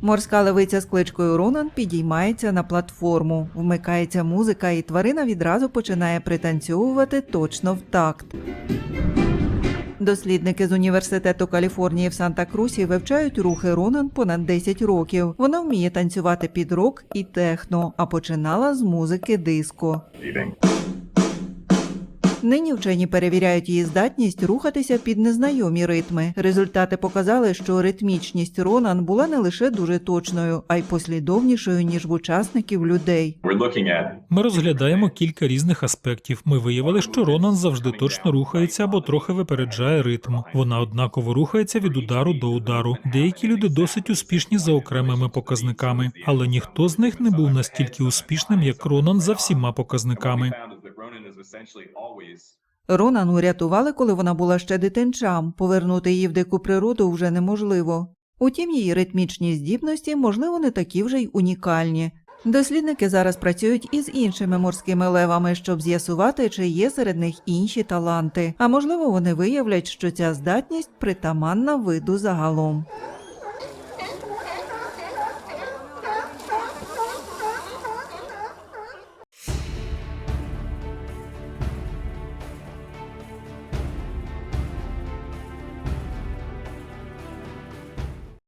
Морська левиця з кличкою Ронан підіймається на платформу, вмикається музика, і тварина відразу починає пританцьовувати точно в такт. Дослідники з університету Каліфорнії в Санта-Крусі вивчають рухи Ронан понад 10 років. Вона вміє танцювати під рок і техно, а починала з музики диско. Нині вчені перевіряють її здатність рухатися під незнайомі ритми. Результати показали, що ритмічність Ронан була не лише дуже точною, а й послідовнішою ніж в учасників людей. Ми розглядаємо кілька різних аспектів. Ми виявили, що Ронан завжди точно рухається або трохи випереджає ритм. Вона однаково рухається від удару до удару. Деякі люди досить успішні за окремими показниками, але ніхто з них не був настільки успішним, як Ронан за всіма показниками. Ронан урятували, коли вона була ще дитинчам. Повернути її в дику природу вже неможливо. Утім, її ритмічні здібності, можливо, не такі вже й унікальні. Дослідники зараз працюють із іншими морськими левами, щоб з'ясувати, чи є серед них інші таланти. А можливо, вони виявлять, що ця здатність притаманна виду загалом.